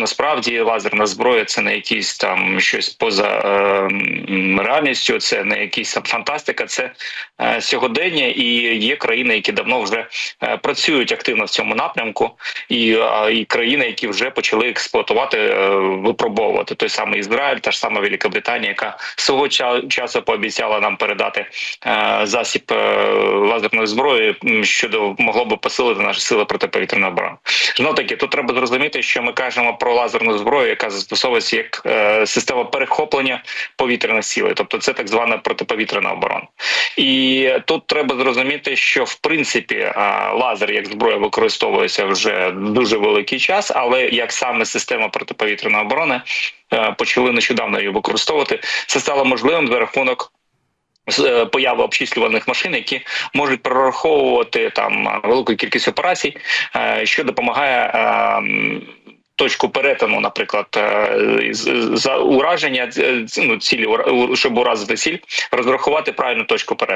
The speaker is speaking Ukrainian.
насправді лазерна зброя це не якісь там щось поза е, реальністю, це не якісь там фантастика, це е, сьогодення, і є країни, які давно вже е, працюють активно в цьому напрямку, і, а, і країни, які вже почали експлуатувати, е, випробовувати той самий Ізраїль, та ж сама Великобританія, яка свого ча- часу пообіцяла нам передати е, засіб е, лазерної зброї, що могло би посилити наші сили протиповітряної оборони. Знов таки, тут треба зрозуміти, що ми кажемо про лазерну зброю, яка застосовується як е, система перехоплення повітряних сил, тобто це так звана протиповітряна оборона. І тут треба зрозуміти, що в принципі е, лазер як зброя використовується вже дуже великий час, але як саме система протиповітряної оборони е, почали нещодавно її використовувати, це стало можливим за рахунок. Появи обчислюваних машин, які можуть прораховувати там велику кількість операцій, що допомагає точку перетину, наприклад, е, за ураження е, ну, цілі, щоб уразити ціль, розрахувати правильну точку перетину.